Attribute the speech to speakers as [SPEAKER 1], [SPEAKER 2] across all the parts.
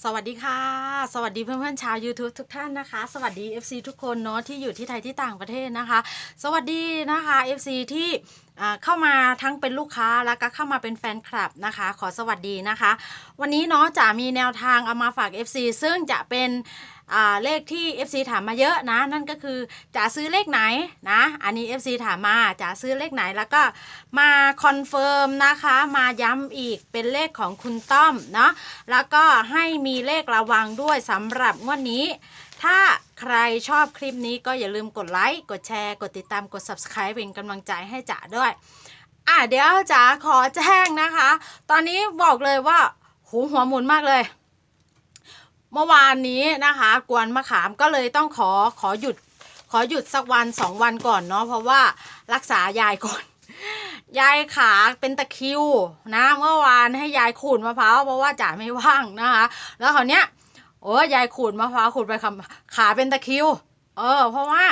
[SPEAKER 1] สวัสดีค่ะ สวัสดีเพื่อนๆชาว YouTube ทุกท่านนะคะ สวัสดี FC ทุกคนเนาะที่อยู่ที่ไทยที่ต่างประเทศนะคะ สวัสดีนะคะ FC ที่อ่ เข้ามาทั้งเป็นลูกค้าแล้วก็เข้ามาเป็นแฟนคลับนะคะ ขอสวัสดีนะคะ วันนี้เนาะจะมีแนวทางเอามาฝาก FC ซึ่งจะเป็นเลขที่ FC ถามมาเยอะนะ นั่นก็คือจะซื้อเลขไหนนะ อันนี้ FC ถามมาจะซื้อเลขไหนแล้วก็มาคอนเฟิร์มนะคะ มาย้ำอีกเป็นเลขของคุณต้อมเนาะแล้วก็ให้มีเลขระวังด้วยสำหรับงวดนี้ ถ้าใครชอบคลิปนี้ก็อย่าลืมกดไลค์ กดแชร์ กดติดตาม กด subscribe เป็นกำลังใจให้จ๋าด้วย อะเดี๋ยวจ๋าขอแจ้งนะคะ ตอนนี้บอกเลยว่าหูหัวหมุนมากเลย เมื่อวานนี้นะคะ กวนมะขามก็เลยต้องขอขอหยุด ขอหยุดสักวันสองวันก่อนเนาะเพราะว่ารักษายายก่อนยายขาเป็นตะคิวนะ เมื่อวานให้ยายขูดมะพร้าวเพราะว่าจ๋าไม่ว่างนะคะ แล้วคราวเนี้ย โอ้ยายขูดมะพร้าวขูดไปคำขาเป็นตะคิว เออ เพราะว่า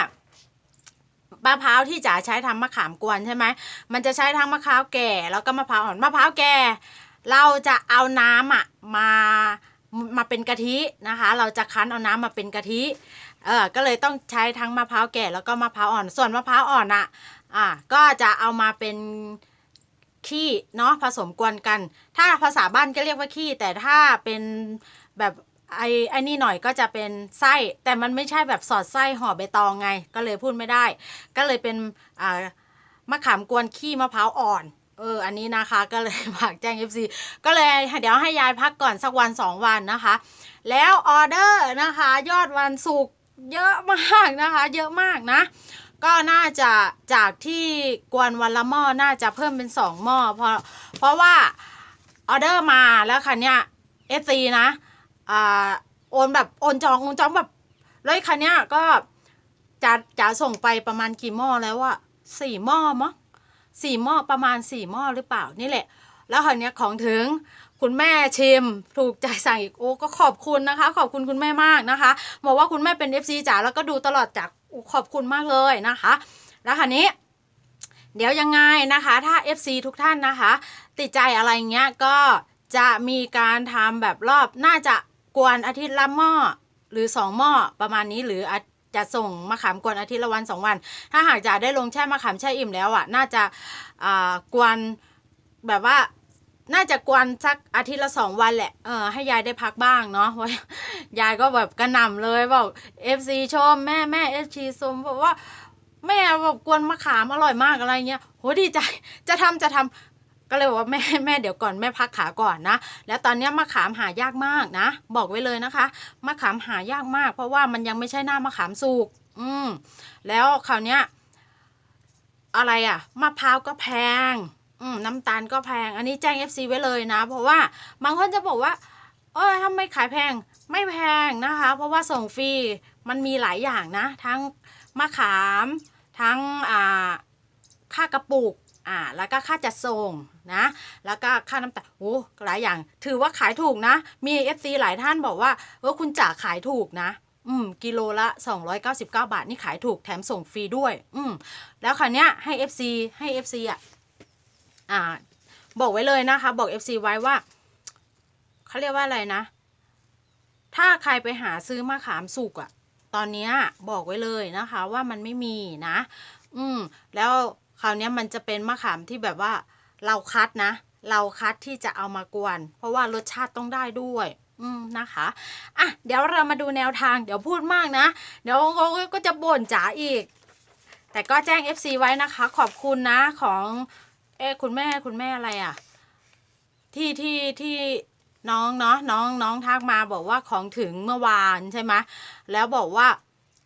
[SPEAKER 1] มะพร้าวที่จ๋าใช้ทำมะขามกวนใช่ไหม มันจะใช้ทั้งมะพร้าวแก่ แล้วก็มะพร้าวอ่อน มะพร้าวแก่ เราจะเอาน้ำอะมามาเป็นกะทินะคะ เราจะคั้นเอาน้ำมาเป็นกะทิ เออ ก็เลยต้องใช้ทั้งมะพร้าวแก่แล้วก็มะพร้าวอ่อน ส่วนมะพร้าวอ่อนอะ อ่า ก็จะเอามาเป็นขี้เนาะผสมกวนกัน ถ้าภาษาบ้านก็เรียกว่าขี้แต่ถ้าเป็นแบบ ไอ้ไอ้นี่หน่อยก็จะเป็นไส้แต่มันไม่ใช่แบบสอดไส้ห่อใบตองไง ก็เลยพูดไม่ได้ ก็เลยเป็นอ่ามะขามกวนขี้มะพร้าวอ่อนเออ อันนี้นะคะก็เลยฝากแจ้ง FC ก็เลยเดี๋ยวให้ยายพักก่อนสักวันสองวันนะคะ แล้วออเดอร์นะคะ ยอดวันศุกร์เยอะมากนะคะ เยอะมากนะ ก็น่าจะจากที่กวนวันละหม้อน่าจะเพิ่มเป็นสองหม้อเพราะเพราะว่าออเดอร์มาแล้วคันเนี้ยเอซีนะ อ่าโอนแบบโอนจองโอนจองแบบแล้วคันเนี้ยก็จะจะส่งไปประมาณกี่หม้อแล้วอะสี่หม้อมั้งสี่หม้อประมาณสี่หม้อหรือเปล่านี่แหละ แล้วคันเนี้ยของถึงคุณแม่ชิมถูกใจสั่งอีกโอ้ก็ขอบคุณนะคะ ขอบคุณคุณแม่มากนะคะบอกว่าคุณแม่เป็น FC จ๋าแล้วก็ดูตลอดจากขอบคุณมากเลยนะคะ แล้วคันนี้ เดี๋ยวยังไงนะคะ ถ้า FC ทุกท่านนะคะ ติดใจอะไรเงี้ยก็จะมีการทำแบบรอบน่าจะ กวนอาทิตย์ละหม้อหรือสองหม้อประมาณนี้หรืออาจจะส่งมะขามกวนอาทิตย์ละวันสองวัน ถ้าหากจะได้ลงแช่มะขามแช่อิ่มแล้วอะ น่าจะอ่ากวนแบบว่าน่าจะกวนสักอาทิตย์ละสองวันแหละเออให้ยายได้พักบ้างเนาะเพรายายก็แบบกระหน่ำเลยบอก FC ชมแม่แม่ FC ชมบอกว่าแม่แบบกวนมะขามอร่อยมากอะไรเงี้ยโหดีใจจะทำจะทำ ก็เลยบอกว่าแม่แม่เดี๋ยวก่อนแม่พักขาก่อนนะ แล้วตอนนี้มะขามหายากมากนะ บอกไว้เลยนะคะมะขามหายากมาก เพราะว่ามันยังไม่ใช่หน้ามะขามสุกอืมแล้วคราวเนี้ยอะไรอะมะพร้าวก็แพงอืมน้ำตาลก็แพง อันนี้แจ้ง FC ไว้เลยนะ เพราะว่าบางคนจะบอกว่าเออทำไมขายแพงไม่แพงนะคะ เพราะว่าส่งฟรีมันมีหลายอย่างนะ ทั้งมะขาม ทั้งอ่าค่ากระปุกอ่าแล้วก็ค่าจัดส่ง นะ แล้วก็ค่าน้ำตาลโอ้หลายอย่าง ถือว่าขายถูกนะ มี FC หลายท่านบอกว่าเออคุณจ๋าขายถูกนะ อืม กิโลละ 299 บาท นี่ขายถูกแถมส่งฟรีด้วย อืม แล้วคราวเนี้ยให้ FC ให้ FC อะ อ่า บอกไว้เลยนะคะ บอก FC ไว้ว่า เขาเรียกว่าอะไรนะ ถ้าใครไปหาซื้อมะขามสุกอะตอนเนี้ยบอกไว้เลยนะคะ ว่ามันไม่มีนะ อืม แล้วคราวเนี้ยมันจะเป็นมะขามที่แบบว่า เราคัดนะ เราคัดที่จะเอามากวน เพราะว่ารสชาติต้องได้ด้วยอืมนะคะอะเดี๋ยวเรามาดูแนวทางเดี๋ยวพูดมากนะ เดี๋ยวเขาก็จะบ่นจ๋าอีก แต่ก็แจ้ง FC ไว้นะคะ ขอบคุณนะของเอ๊ะคุณแม่คุณแม่อะไรอะ ที่ที่ที่น้องเนาะน้องน้องทักมาบอกว่าของถึงเมื่อวานใช่ไหมแล้วบอกว่า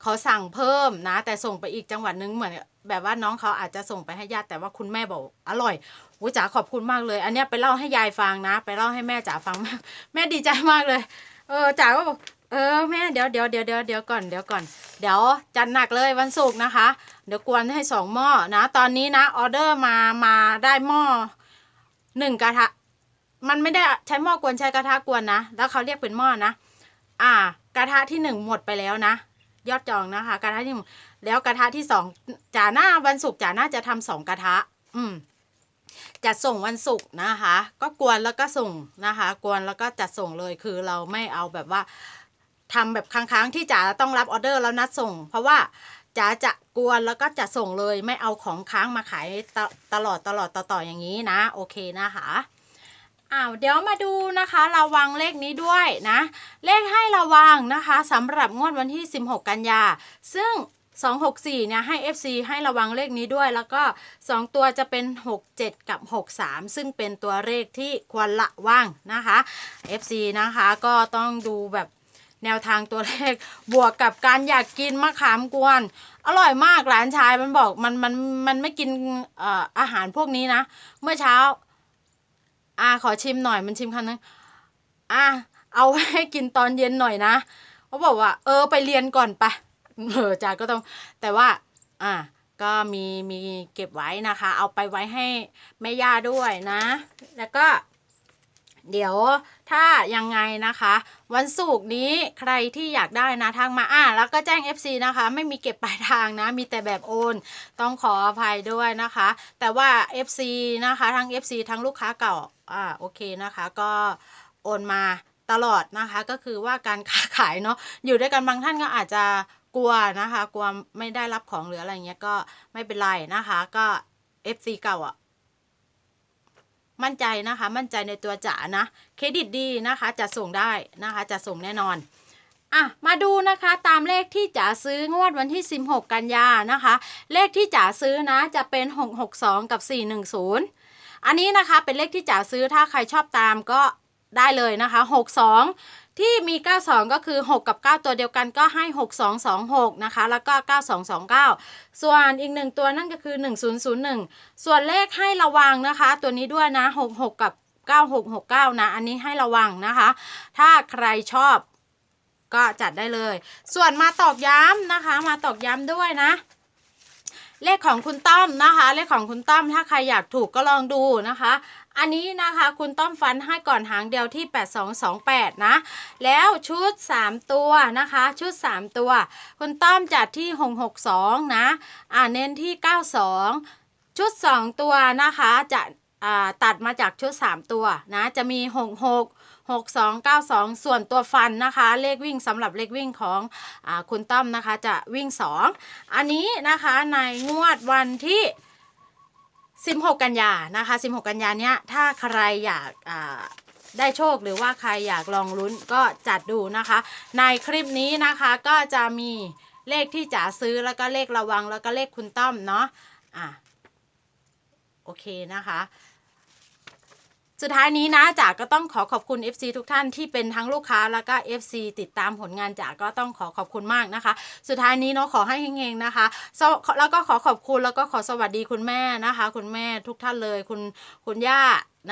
[SPEAKER 1] เขาสั่งเพิ่มนะ แต่ส่งไปอีกจังหวัดนึงเหมือนแบบว่าน้องเขาอาจจะส่งไปให้ญาติแต่ว่าคุณแม่บอกอร่อยอุ้จ๋าขอบคุณมากเลย อันเนี้ยไปเล่าให้ยายฟังนะ ไปเล่าให้แม่จ๋าฟังแม่แม่ดีใจมากเลย เออจ๋าก็บอกเออแม่เดี๋ยวเดี๋ยวเดี๋ยวเดี๋ยวเดี๋ยวก่อนเดี๋ยวก่อนเดี๋ยวจัดหนักเลยวันศุกร์นะคะ เดี๋ยวกวนให้สองหม้อนะ ตอนนี้นะออเดอร์มามาได้หม้อหนึ่งกระทะ มันไม่ได้ใช้หม้อกวนใช้กระทะกวนนะ แล้วเขาเรียกเป็นหม้อนะ อ่ากระทะที่หนึ่งหมดไปแล้วนะ ยอดจองนะคะ กระทะที่หนึ่งแล้วกระทะที่สองจ่าหน้าวันศุกร์จ่าหน้าจะทำสองกระทะ อืมจัดส่งวันศุกร์นะคะ ก็กวนแล้วก็ส่งนะคะ กวนแล้วก็จัดส่งเลยคือเราไม่เอาแบบว่าทำแบบค้างๆที่จ๋าต้องรับออเดอร์แล้วนัดส่ง เพราะว่าจ๋าจะกวนแล้วก็จะส่งเลย ไม่เอาของค้างมาขายตตลอดตลอดต่อๆอย่างนี้นะ โอเคนะคะ อ้าวเดี๋ยวมาดูนะคะระวังเลขนี้ด้วยนะ เลขให้ระวังนะคะสำหรับงวดวันที่ 16 กันยา ซึ่ง 264 เนี่ยให้ FC ให้ระวังเลขนี้ด้วย แล้วก็ 2 ตัวจะเป็น 67 กับ 63 ซึ่งเป็นตัวเลขที่ควรละว่างนะคะ FC นะคะก็ต้องดูแบบแนวทางตัวเลขบวกกับการอยากกินมะขามกวน อร่อยมากหลานชายมันบอกมันมันมันไม่กินอออาหารพวกนี้นะ เมื่อเช้า อ่าขอชิมหน่อยมันชิมคำนึงอ่าเอาให้กินตอนเย็นหน่อยนะเขาบอกว่า เออไปเรียนก่อนไปเออจากก็ต้อง แต่ว่า อ่า ก็มีมีเก็บไว้นะคะ เอาไปไว้ให้แม่ย่าด้วยนะ แล้วก็ เดี๋ยวถ้ายังไงนะคะ วันศุกร์นี้ใครที่อยากได้นะทางมาอ่าแล้วก็แจ้ง FC นะคะ ไม่มีเก็บปลายทางนะ มีแต่แบบโอน ต้องขออภัยด้วยนะคะ แต่ว่า FC นะคะทั้ง FC ทั้งลูกค้าเก่าอ่าโอเคนะคะ ก็โอนมาตลอดนะคะ ก็คือว่าการค้าขายเนาะอยู่ด้วยกันบางท่านก็อาจจะกลัวนะคะกลัวไม่ได้รับของหรืออะไรเงี้ยก็ไม่เป็นไรนะคะ ก็ FC เก่าอะ มั่นใจนะคะ มั่นใจในตัวจ๋านะเครดิตดีนะคะจะส่งได้นะคะจะส่งแน่นอนอะมาดูนะคะตามเลขที่จ๋าซื้องวดวันที่ 16 กันยานะคะ เลขที่จ๋าซื้อนะจะเป็น 662 กับ 410 อันนี้นะคะเป็นเลขที่จ๋าซื้อถ้าใครชอบตามก็ได้เลยนะคะ 62 ที่มี 92 ก็คือ 6 กับ 9 ตัวเดียวกันก็ให้ 6226 นะคะ แล้วก็ 9229 ส่วนอีกหนึ่งตัวนั่นก็คือ 1001 ส่วนเลขให้ระวังนะคะ ตัวนี้ด้วยนะ 66 กับ 9669 นะ อันนี้ให้ระวังนะคะ ถ้าใครชอบก็จัดได้เลย ส่วนมาตอกย้ำนะคะ มาตอกย้ำด้วยนะเลขของคุณต้อมนะคะ เลขของคุณต้อมถ้าใครอยากถูกก็ลองดูนะคะ อันนี้นะคะคุณต้อมฟันให้ก่อนหางเดียวที่ 8228 นะ แล้วชุด 3 ตัวนะคะ ชุด 3 ตัว คุณต้อมจัดที่ 662 นะอ่าเน้นที่ 92 ชุด 2 ตัวนะคะจะตัดมาจากชุด 3 ตัวนะจะมี 66 62 92 ส่วนตัวฟันนะคะ เลขวิ่งสำหรับเลขวิ่งของอคุณต้อมนะคะจะวิ่ง 2 อันนี้นะคะในงวดวันที่ 16 กันยานะคะ 16 กันยาเนี้ยถ้าใครอยากได้โชคหรือว่าใครอยากลองลุ้นก็จัดดูนะคะ ในคลิปนี้นะคะก็จะมีเลขที่จ๋าซื้อแล้วก็เลขระวังแล้วก็เลขคุณต้อมเนาะอะโอเคนะคะ สุดท้ายนี้นะจ๋าก็ต้องขอขอบคุณ FC ทุกท่านที่เป็นทั้งลูกค้าแล้วก็ FC ติดตามผลงานจ๋าก็ต้องขอขอบคุณมากนะคะ สุดท้ายนี้เนาะขอให้เฮงๆนะคะแล้วก็ขอขอบคุณแล้วก็ขอสวัสดีคุณแม่นะคะ คุณแม่ทุกท่านเลยคุณคุณย่า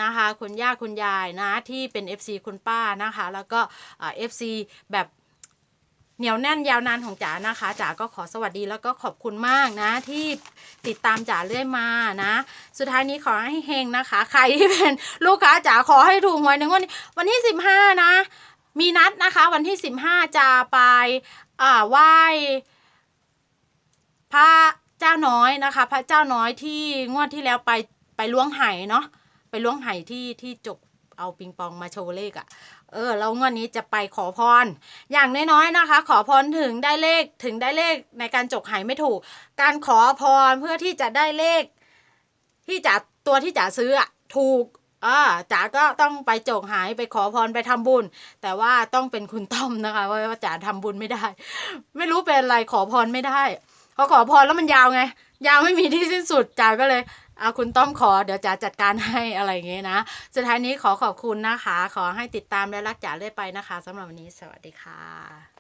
[SPEAKER 1] นะคะ คุณย่าคุณยายนะที่เป็น FC คุณป้านะคะ แล้วก็เอ่อฟซีแบบ เหนียวแน่นยาวนานของจ๋านะคะจ๋าก็ขอสวัสดีแล้วก็ขอบคุณมากนะ ที่ติดตามจ๋าเรื่อยมานะ สุดท้ายนี้ขอให้เฮงนะคะ ใครที่เป็นลูกค้าจ๋าขอให้ถูกหวยในงวดนี้วันที่สิบห้านะ มีนัดนะคะ วันที่สิบห้าจะไปอ่าไหว้พระเจ้าน้อยนะคะ พระเจ้าน้อยที่งวดที่แล้วไปไปล้วงไห่เนาะไปล้วงไห่ที่ที่จก เอาปิงปองมาโชว์เลขอะ่ะ เออแล้วงวดนี้จะไปขอพร อย่างน้อยๆนะคะ ขอพรถึงได้เลขถึงได้เลขในการจกไห่ไม่ถูก การขอพรเพื่อที่จะได้เลข ที่จะตัวที่จะซื้ออะถูกอ่าจ๋าก็ต้องไปจกหายไปขอพรไปทำบุญ แต่ว่าต้องเป็นคุณต้อมนะคะเพราะว่าจ๋าทำบุญไม่ได้ ไม่รู้เป็นอะไรขอพรไม่ได้พอขอพรแล้วมันยาวไง ยาวไม่มีที่สิ้นสุดจ๋าก็เลย อาคุณต้อมขอเดี๋ยวจ๋าจัดการให้อะไรอย่างเงี้ยนะ สุดท้ายนี้ขอขอบคุณนะคะ ขอให้ติดตามและรักจ๋าเรื่อยไปนะคะสำหรับวันนี้สวัสดีค่ะ